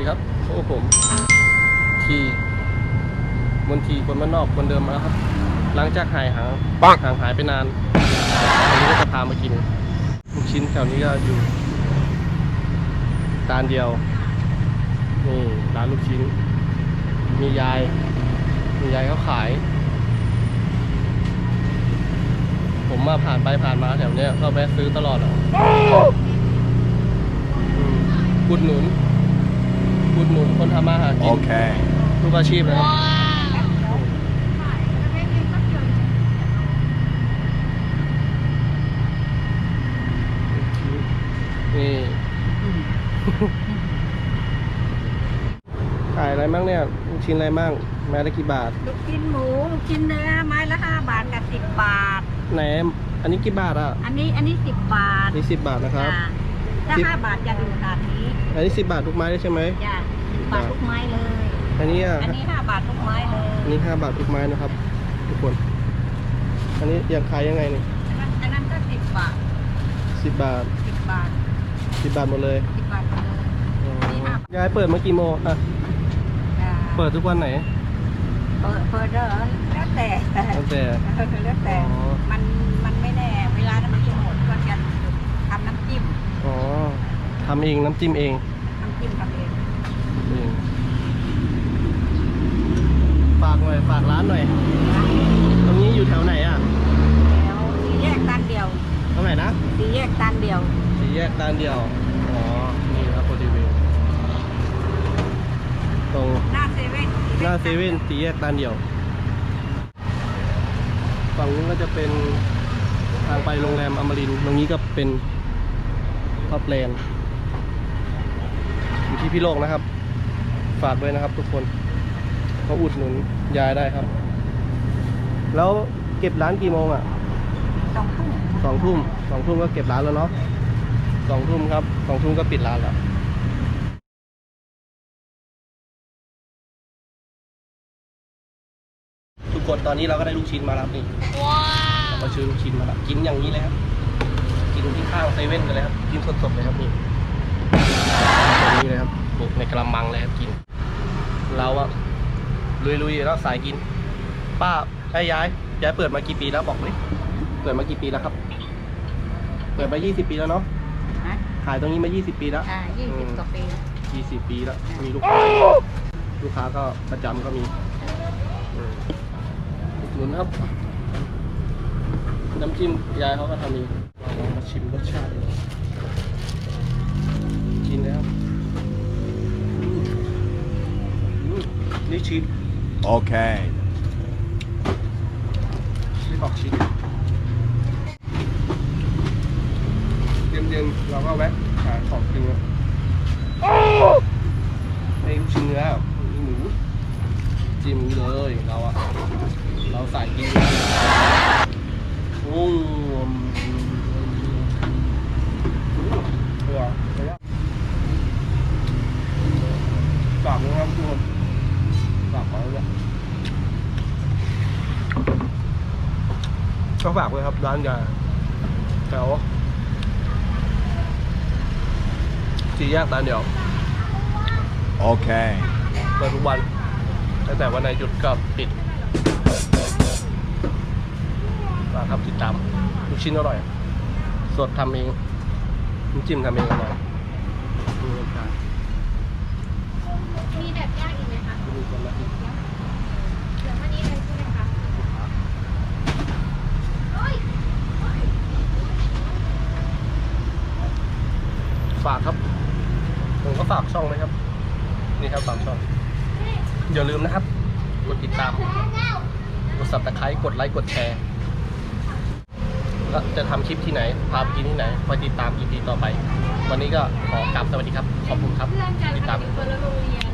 อ้ผมทีมนทีคนบ้านนอกคนเดิมมาแล้วครับ หลังจากหายห่างห่างหายไปนานวันนี้ก็จะพามากินลูกชิ้นแถวนี้ก็อยู่ตานเดียวนี่ร้านลูกชิ้น มียาย มียายเขาขาย ผมมาผ่านไปผ่านมาแถวเนี้ยก็แวะซื้อตลอดอะอืมอุดหนุน อุดหนุนคนทำมาหากิน Okay. ทุกอาชีพนะครับ นี่ขายอะไรบ้างเนี่ยลูกชิ้นอะไรบ้างแม้ละกี่บาท ลูกชิ้นหมูลูกชิ้นเนื้อไม้ละห้าบาทกับสิบบาท ไหน อันนี้กี่บาทอะ อันนี้อันนี้สิบบาทอันนี้สิบบาทนะครับ จ้ะ ถ้าสิบห้าบาทจะดูตามนี้อันนี้สิบบาททุกไม้เลยใช่ไหมจ้ะสิบบาททุกไม้เลย อันนี้อะอันนี้ห้าบาททุกไม้เลยอันนี้ห้าบาททุกไม้นะครับ ทุกคน อันนี้ยังขายยังไงนี่อันนั้นอันนั้นก็สิบบาทสิบบาทสิบบาทสิบบาทหมดเลยสิบบาทหมดเลยอ๋อนี่ห้าบาทยายเปิดมากี่โมงอะจ้ะเปิดทุกวันไหน เปิดเปิดเด้อแล้วแต่ตั้งแต่ แล้วแต่ อ๋อ มันมันไม่แน่ เวลานั้นมันจะหมดก็จะทำน้ำจิ้ม อ๋อ ทำเองน้ำจิ้มเองน้ำจิ้มทำเองเองฝากหน่อยฝากร้านหน่อยตรงนี้อยู่แถวไหนอะแล้วสี่แยกตันเดียวตรงไหนนะ สี่แยกตันเดียว สี่แยกด้านเดียว อ๋อ นี่ครับบริเวณตรงหน้าเซเว่นหน้าเซเว่นสี่แยกด้านเดียว ฝั่งนู้นก็จะเป็นทางไปโรงแรมอมรินทร์ตรงนี้ก็เป็นท็อปแลนด์ อยู่ที่พี่โลกนะครับ ฝากด้วยนะครับทุกคนเขาอุดหนุนยายได้ครับ แล้วเก็บร้านกี่โมงอะสองทุ่มสองทุ่มสองทุ่มก็เก็บร้านแล้วเนาะสองทุ่มครับสองทุ่มก็ปิดร้านแล้วทุกคนตอนนี้เราก็ได้ลูกชิ้นมาแล้วนี่เรามาซื้อลูกชิ้นมาแล้วกินอย่างนี้เลยครับกินที่ข้างเซเว่นกันเลยครับกินสดๆเลยครับนี่แบบ นี้เลยครับนี่ในกระมังเลยครับกิน เราอะลุยๆแล้วสายกิน ป้าให้ย้ายย้ายเปิดมากี่ปีแล้วบอกเลยเปิดมากี่ปีแล้วครับ เปิดมา 20 ปีแล้วเนาะนะขายตรงนี้มา 20 ปีแล้ว อ่ายี่สิบกว่าปี20 ปีแล้ว มีลูกค้าลูกค้าก็ประจำก็มีอืมอุดหนุนครับ น้ำจิ้มยายเขาก็ทำเองเราลองมาชิมรสชาติดูกินเลยครับ มนี่ชีส Okay. ชีสออกชิ้นเย็นๆเราก็แวะหาของกินครับไอ้ลูกชิ้นเนื้อมีหมูจิ้มเลยเราอะเราใส่กินอยู่แล้วโอ้มเออแต่ว่าฝากนะครับทุกคนฝากไว้เลย ก็ฝากไว้ครับร้านยาแถวสี่แยกร้านเดียว Okay. เปิดทุกวันตั้งแต่วันไหนหยุดก็ปิดมาครับติดตามลูกชิ้นอร่อย สดทำเองน้ำจิ้มทำเองอร่อยดูรสชาติมีแบบย่างอีกไหมคะดูคนละทีเหลือเท่านี้เลยใช่ไหมคะเฮ้ย ฝากครับ ผมก็ ฝากช่องไหมครับ นี่ครับฝากช่อง อย่าลืมนะครับ กดติดตาม กดสับตะไคร้กดไลค์กดแชร์แล้วจะทำคลิปที่ไหน พาไปกินที่ไหนคอยติดตาม EP ต่อไป วันนี้ก็ขอกลับสวัสดีครับ ขอบคุณครับเพื่อนกันติดมาตามถึงคนละโรงเรียน